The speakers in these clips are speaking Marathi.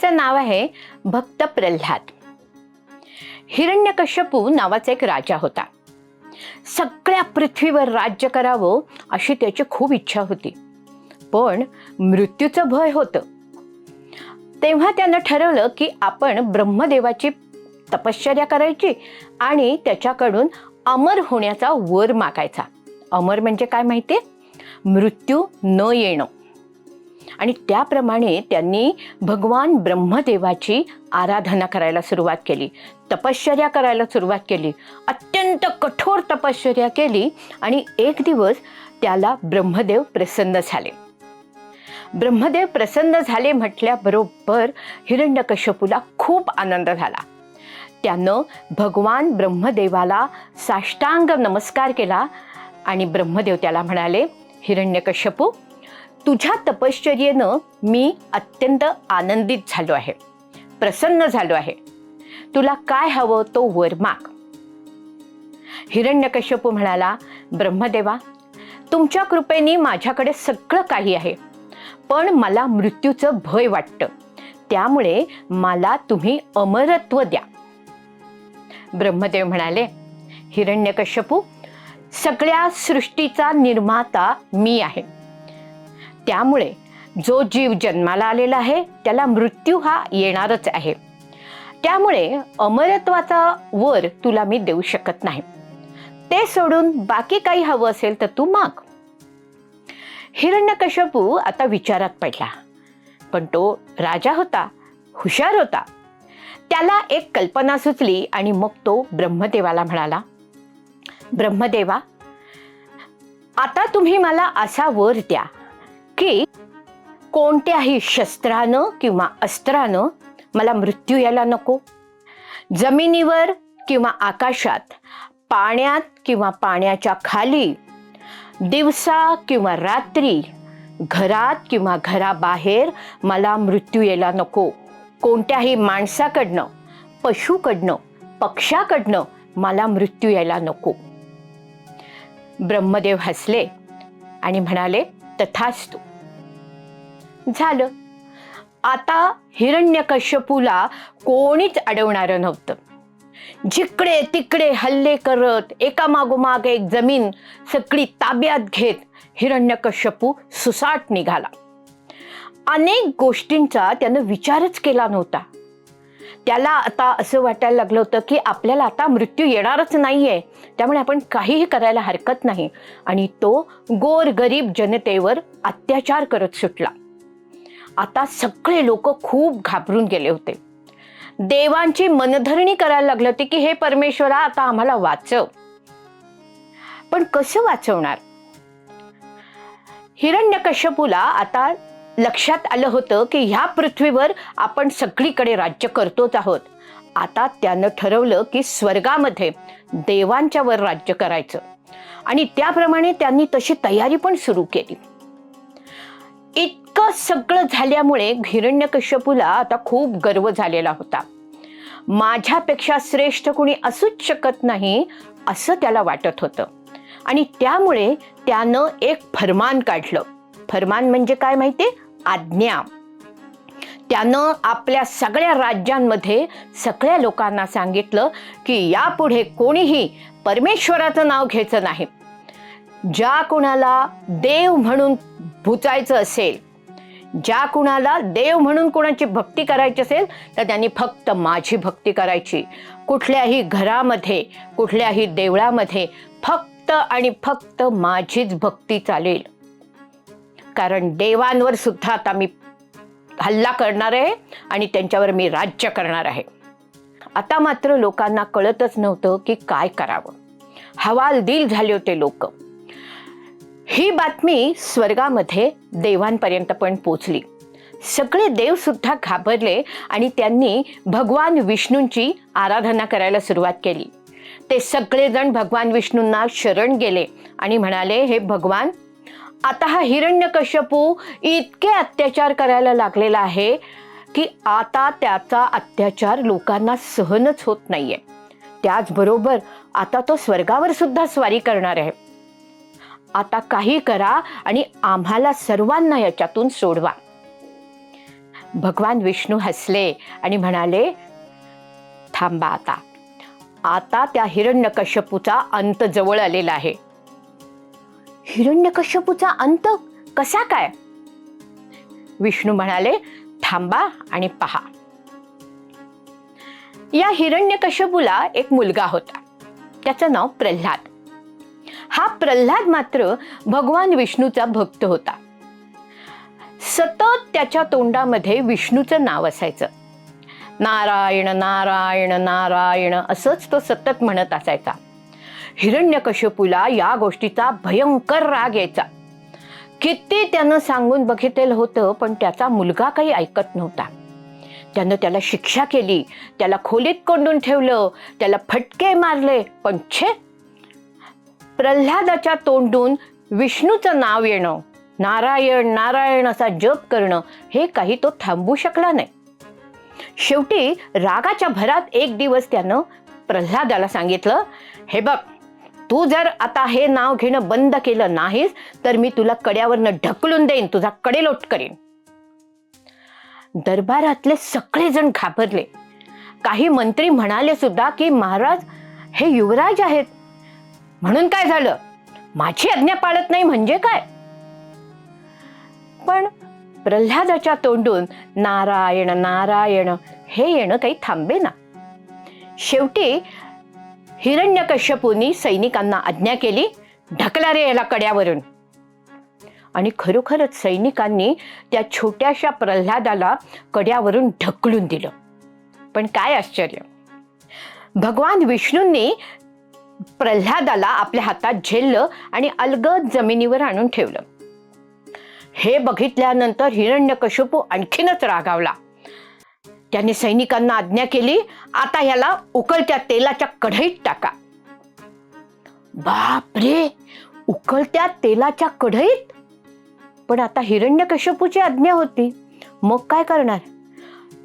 कथेचं नाव आहे भक्त प्रल्हाद. हिरण्यकश्यपू नावाचा एक राजा होता. सगळ्या पृथ्वीवर राज्य करावं अशी त्याची खूप इच्छा होती. पण मृत्यूचं भय होतं. तेव्हा त्यानं ठरवलं की आपण ब्रह्मदेवाची तपश्चर्या करायची आणि त्याच्याकडून अमर होण्याचा वर मागायचा. अमर म्हणजे काय माहिती मृत्यू न येणं. आणि त्याप्रमाणे त्यांनी भगवान ब्रह्मदेवाची आराधना करायला सुरुवात केली. तपश्चर्या करायला सुरुवात केली. अत्यंत कठोर तपश्चर्या केली आणि एक दिवस त्याला ब्रह्मदेव प्रसन्न झाले. ब्रह्मदेव प्रसन्न झाले म्हटल्याबरोबर हिरण्यकश्यपूला खूप आनंद झाला. त्यानं भगवान ब्रह्मदेवाला साष्टांग नमस्कार केला आणि ब्रह्मदेव त्याला म्हणाले हिरण्यकश्यपू तुझ्या तपश्चर्येनं मी अत्यंत आनंदित झालो आहे. प्रसन्न झालो आहे. तुला काय हवं तो वर माग. हिरण्यकश्यपू म्हणाला ब्रह्मदेवा तुमच्या कृपेने माझ्याकडे सगळं काही आहे. पण मला मृत्यूचं भय वाटतं. त्यामुळे मला तुम्ही अमरत्व द्या. ब्रह्मदेव म्हणाले हिरण्यकश्यपू सगळ्या सृष्टीचा निर्माता मी आहे. त्यामुळे जो जीव जन्माला आलेला आहे त्याला मृत्यू हा येणारच आहे. त्यामुळे अमरत्वाचा वर तुला मी देऊ शकत नाही. ते सोडून बाकी काही हवं असेल तर तू माग. हिरण्यकश्यपू आता विचारात पडला. पण तो राजा होता हुशार होता. त्याला एक कल्पना सुचली आणि मग तो ब्रह्मदेवाला म्हणाला ब्रह्मदेवा आता तुम्ही मला असा वर द्या की कोणत्याही शस्त्रानं किंवा अस्त्रानं मला मृत्यू यायला नको. जमिनीवर किंवा आकाशात पाण्यात किंवा पाण्याच्या खाली दिवसा किंवा रात्री घरात किंवा घराबाहेर मला मृत्यू यायला नको. कोणत्याही माणसाकडनं पशुकडनं पक्षाकडनं मला मृत्यू यायला नको. ब्रह्मदेव हसले आणि म्हणाले तथास्तू. झालं. आता हिरण्यकश्यपूला कोणीच अडवणारं नव्हतं. जिकडे तिकडे हल्ले करत एकामागोमाग एक जमीन सगळी ताब्यात घेत हिरण्यकश्यपू सुसाट निघाला. अनेक गोष्टींचा त्यानं विचारच केला नव्हता. त्याला आता असं वाटायला लागलं होतं की आपल्याला आता मृत्यू येणारच नाही आहे त्यामुळे आपण काहीही करायला हरकत नाही. आणि तो गोर गरीब जनतेवर अत्याचार करत सुटला. आता सगळे लोक खूप घाबरून गेले होते. देवांची मनधरणी करायला लागली होती की हे परमेश्वरा आता आम्हाला वाचव. पण कसं वाचवणार? हिरण्यकश्यपूला आता लक्षात आलं होतं की ह्या पृथ्वीवर आपण सगळीकडे राज्य करतोच आहोत. आता त्यानं ठरवलं की स्वर्गामध्ये देवांच्या वर राज्य करायचं. आणि त्याप्रमाणे त्यांनी तशी तयारी पण सुरू केली. इतकं सगळं झाल्यामुळे हिरण्यकश्यपूला आता खूप गर्व झालेला होता. माझ्यापेक्षा श्रेष्ठ कोणी असूच शकत नाही असं त्याला वाटत होतं. आणि त्यामुळे त्यानं एक फरमान काढलं. फरमान म्हणजे काय माहिती? आज्ञा. त्यानं आपल्या सगळ्या राज्यांमध्ये सगळ्या लोकांना सांगितलं की यापुढे कोणीही परमेश्वराचं नाव घ्यायचं नाही. ज्या कोणाला देव म्हणून भुचायचं असेल ज्या कुणाला देव म्हणून कोणाची भक्ती करायची असेल तर त्यांनी फक्त माझी भक्ती करायची. कुठल्याही घरामध्ये कुठल्याही देवळामध्ये फक्त आणि फक्त माझीच भक्ती चालेल. कारण देवांवर सुद्धा आता मी हल्ला करणार आहे आणि त्यांच्यावर मी राज्य करणार आहे. आता मात्र लोकांना कळतच नव्हतं की काय करावं. हवालदिल झाले होते लोक. ही बातमी स्वर्गामध्ये देवांपर्यंत पण पोचली. सगळे देव सुद्धा घाबरले आणि त्यांनी भगवान विष्णूंची आराधना करायला सुरुवात केली. ते सगळेजण भगवान विष्णूंना शरण गेले आणि म्हणाले हे भगवान आता हा हिरण्यकश्यपू इतके अत्याचार करायला लागलेला आहे की आता त्याचा अत्याचार लोकांना सहनच होत नाहीये. त्याचबरोबर आता तो स्वर्गावर सुद्धा स्वारी करणार आहे. आता काही करा आणि आम्हाला सर्वांना याच्यातून सोडवा. भगवान विष्णू हसले आणि म्हणाले थांबा आता. आता त्या हिरण्यकश्यपूचा अंत जवळ आलेला आहे. हिरण्यकश्यपूचा अंत? कसा काय? विष्णू म्हणाले थांबा आणि पहा. या हिरण्यकश्यपूला एक मुलगा होता. त्याचं नाव प्रल्हाद. हा प्रल्हाद मात्र भगवान विष्णूचा भक्त होता. सतत त्याच्या तोंडामध्ये विष्णूचं नाव असायचं. नारायण नारायण नारायण असंच तो सतत म्हणत असायचा. हिरण्यकश्यपूला या गोष्टीचा भयंकर राग यायचा. किती त्यानं सांगून बघितलेलं होतं पण त्याचा मुलगा काही ऐकत नव्हता. त्यानं त्याला शिक्षा केली त्याला खोलीत कोंडून ठेवलं त्याला फटके मारले पण छे प्रल्हादाच्या तोंडून विष्णूचं नाव येणं नारायण नारायण असा जप करणं हे काही तो थांबू शकला नाही. शेवटी रागाच्या भरात एक दिवस त्यानं प्रल्हादाला सांगितलं हे बघ तू जर आता हे नाव घेणं बंद केलं नाहीस तर मी तुला कड्यावरनं ढकलून देईन तुझा कडेलोट करीन. दरबारातले सगळेजण घाबरले. काही मंत्री म्हणाले सुद्धा की महाराज हे युवराज आहेत म्हणून काय झालं? माझी आज्ञा पाळत नाही म्हणजे काय? पण प्रल्हादाच्या तोंडून नारायण नारायण हे येणं काही थांबे ना. शेवटी हिरण्यकश्यपूंनी सैनिकांना आज्ञा केली ढकला रे याला कड्यावरून. आणि खरोखरच सैनिकांनी त्या छोट्याशा प्रल्हादाला कड्यावरून ढकलून दिलं. पण काय आश्चर्य! भगवान विष्णूंनी प्रल्हादाला आपल्या हातात झेललं आणि अलगद जमिनीवर आणून ठेवलं. हे बघितल्यानंतर हिरण्यकशपू आणखीनच रागावला. त्याने सैनिकांना आज्ञा केली आता याला उकळत्या तेलाच्या कढईत टाका. बापरे! उकळत्या तेलाच्या कढईत? पण आता हिरण्यकश्यपूची आज्ञा होती. मग काय करणार?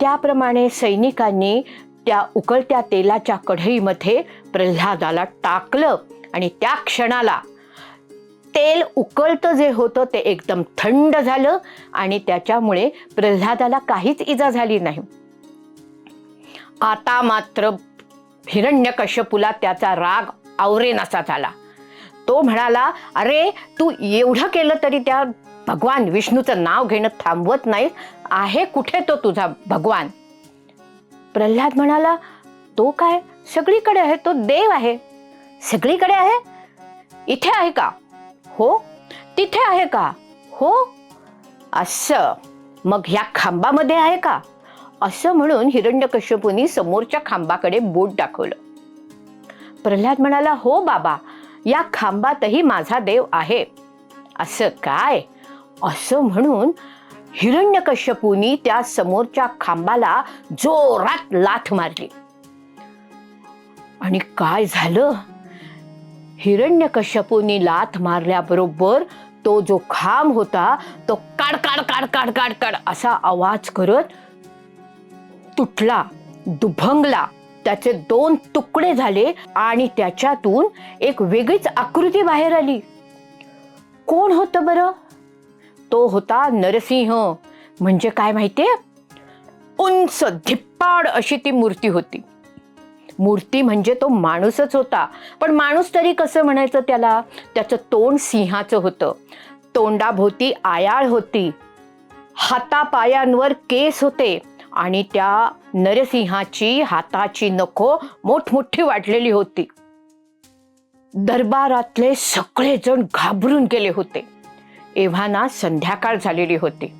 त्याप्रमाणे सैनिकांनी त्या उकळत्या तेलाच्या कढईमध्ये प्रल्हादाला टाकलं आणि त्या क्षणाला तेल उकळतं जे होतं ते एकदम थंड झालं आणि त्याच्यामुळे प्रल्हादाला काहीच इजा झाली नाही. आता मात्र हिरण्यकश्यपूला त्याचा राग आवरेनासा झाला. तो म्हणाला अरे तू एवढं केलं तरी त्या भगवान विष्णूचं नाव घेणं थांबवत नाही. आहे कुठे तो तुझा भगवान? प्रल्हाद म्हणाला तो काय? सगळीकडे आहे तो देव आहे. सगळीकडे आहे? इथे आहे का? हो? तिथे आहे का? हो? असं. मग ह्या खांबामध्ये आहे का? असं म्हणून हिरण्यकश्यपूंनी समोरच्या खांबाकडे बोट दाखवलं. प्रल्हाद म्हणाला हो बाबा या खांबातही माझा देव आहे. असं काय? असं म्हणून हिरण्यकश्यपूंनी त्या समोरच्या खांबाला जोरात लाथ मारली. आणि काय झालं? हिरण्यकश्यपूंनी लाथ मारल्याबरोबर तो जो खांब होता तो काड काड काड काड काड काड असा आवाज करत तुटला दुभंगला. त्याचे दोन तुकडे झाले आणि त्याच्यातून एक वेगळीच आकृती बाहेर आली. कोण होतं बरं? तो होता नरसिंह. म्हणजे काय माहितीये? उंच धिप्पाड अशी ती मूर्ती होती. मूर्ती म्हणजे तो माणूसच होता. पण माणूस तरी कसं म्हणायचं त्याला? त्याचं तोंड सिंहाचं होतं. तोंडाभोवती आयाळ होती. हातापायांवर केस होते. आणि त्या नरसिंहाची हाताची नखो मोठमोठी वाढलेली होती. दरबारातले सगळेजण घाबरून गेले होते. एव्हाना संध्याकाळ झालेली होती.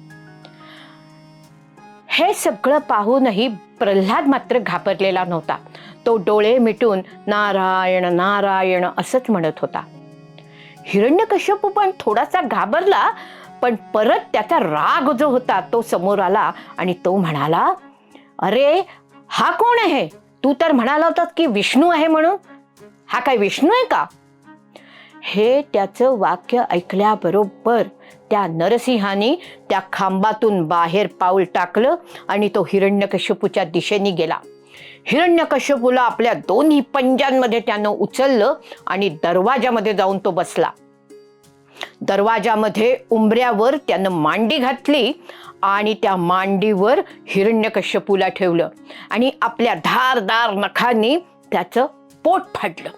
हे सगळं पाहूनही प्रल्हाद मात्र घाबरलेला नव्हता. तो डोळे मिटून नारायण नारायण असंच म्हणत होता. हिरण्यकश्यपू पण थोडासा घाबरला पण परत त्याचा राग जो होता तो समोर आला आणि तो म्हणाला अरे हा कोण आहे? तू तर म्हणाला होतास की विष्णू आहे म्हणून. हा काय विष्णू आहे का? हे त्याचं वाक्य ऐकल्याबरोबर त्या नरसिंहाने त्या खांबातून बाहेर पाऊल टाकलं आणि तो हिरण्यकश्यपूच्या दिशेने गेला. हिरण्यकश्यपूला आपल्या दोन्ही पंजांमध्ये त्यानं उचललं आणि दरवाजामध्ये जाऊन तो बसला. दरवाजामध्ये उंबऱ्यावर त्यानं मांडी घातली आणि त्या मांडीवर हिरण्यकश्यपूला ठेवलं आणि आपल्या धारदार नखांनी त्याचं पोट फाडलं.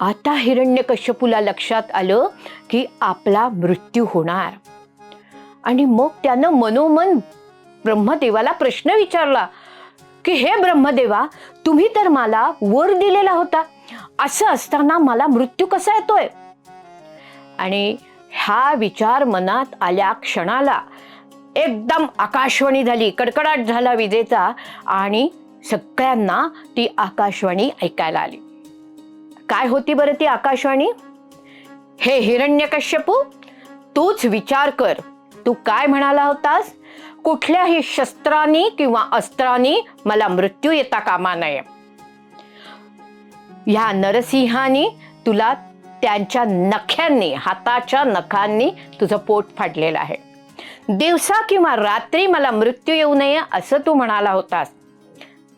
आता हिरण्यकश्यपूला लक्षात आलं की आपला मृत्यू होणार. आणि मग त्यानं मनोमन ब्रह्मदेवाला प्रश्न विचारला की हे ब्रह्मदेवा तुम्ही तर मला वर दिलेला होता. असं असताना मला मृत्यू कसा येतोय? आणि हा विचार मनात आल्या क्षणाला एकदम आकाशवाणी झाली कडकडाट झाला विजेचा आणि सगळ्यांना ती आकाशवाणी ऐकायला आली. काय होती बरं ती आकाशवाणी? हे हिरण्यकश्यपू तूच विचार कर. तू काय म्हणाला होतास? कुठल्याही शस्त्रांनी किंवा अस्त्रांनी मला मृत्यू येता कामा नये. ह्या नरसिंहानी तुला त्यांच्या नख्यांनी हाताच्या नखांनी तुझं पोट फाडलेलं आहे. दिवसा किंवा रात्री मला मृत्यू येऊ नये असं तू म्हणाला होतास.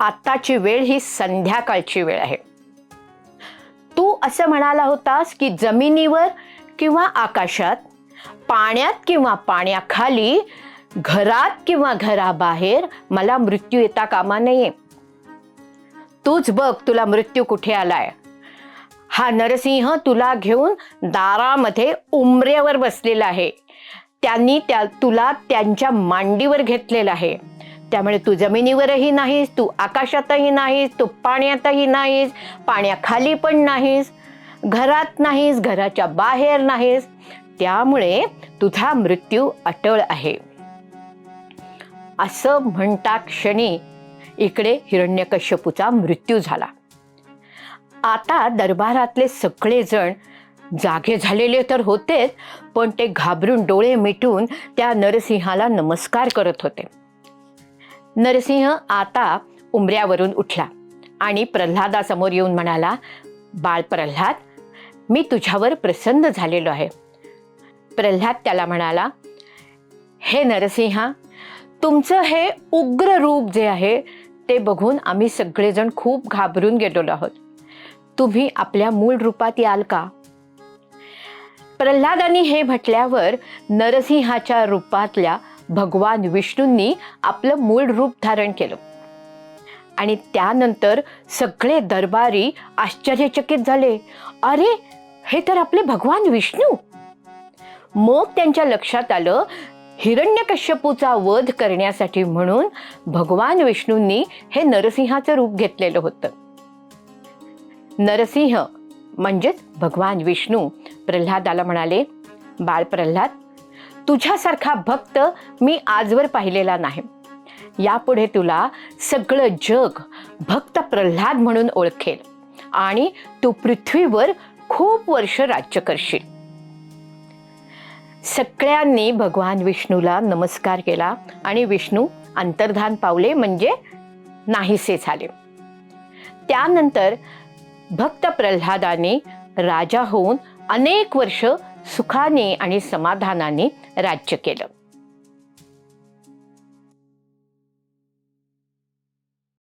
आत्ताची वेळ ही संध्याकाळची वेळ आहे. तू असं म्हणाला होतास की जमिनीवर किंवा आकाशात पाण्यात किंवा पाण्याखाली घरात किंवा घराबाहेर मला मृत्यू येता कामा नये. तूच बघ तुला मृत्यू कुठे आलाय. हा नरसिंह तुला घेऊन दारामध्ये उमरेवर बसलेला आहे. त्यांनी त्या तुला त्यांच्या मांडीवर घेतलेलं आहे. त्यामुळे तू जमिनीवरही नाहीस तू आकाशातही नाहीस तू पाण्यातही नाहीस पाण्याखाली पण नाहीस घरात नाहीस घराच्या बाहेर नाहीस. त्यामुळे तुझा मृत्यू अटळ आहे. असं म्हणता क्षणी इकडे हिरण्यकश्यपूचा मृत्यू झाला. आता दरबारातले सगळेजण जागे झालेले तर होतेच पण ते घाबरून डोळे मिटून त्या नरसिंहाला नमस्कार करत होते. नरसिंह आता उमऱ्यावरून उठला आणि प्रल्हादासमोर येऊन म्हणाला बाळ प्रल्हाद मी तुझ्यावर प्रसन्न झालेलो आहे. प्रल्हाद त्याला म्हणाला हे नरसिंहा तुमचं हे उग्र रूप जे आहे ते बघून आम्ही सगळेजण खूप घाबरून गेलेलो आहोत. तुम्ही आपल्या मूळ रूपात याल का? प्रल्हादानी हे म्हटल्यावर नरसिंहाच्या रूपातल्या भगवान विष्णूंनी आपलं मूळ रूप धारण केलं. आणि त्यानंतर सगळे दरबारी आश्चर्यचकित झाले. अरे हे तर आपले भगवान विष्णू! मग त्यांच्या लक्षात आलं हिरण्यकश्यपूचा वध करण्यासाठी म्हणून भगवान विष्णूंनी हे नरसिंहाचं रूप घेतलेलं होतं. नरसिंह म्हणजेच भगवान विष्णू प्रल्हादाला म्हणाले बाळ प्रल्हाद तुझ्यासारखा भक्त मी आजवर पाहिलेला नाही. यापुढे तुला सगळं जग भक्त प्रल्हाद म्हणून ओळखेल आणि तू पृथ्वीवर खूप वर्ष राज्य करशील. सगळ्यांनी भगवान विष्णूला नमस्कार केला आणि विष्णू अंतर्धान पावले म्हणजे नाहीसे झाले. त्यानंतर भक्त प्रल्हादाने राजा होऊन अनेक वर्ष सुखाने आणि समाधानाने राज्य केलं.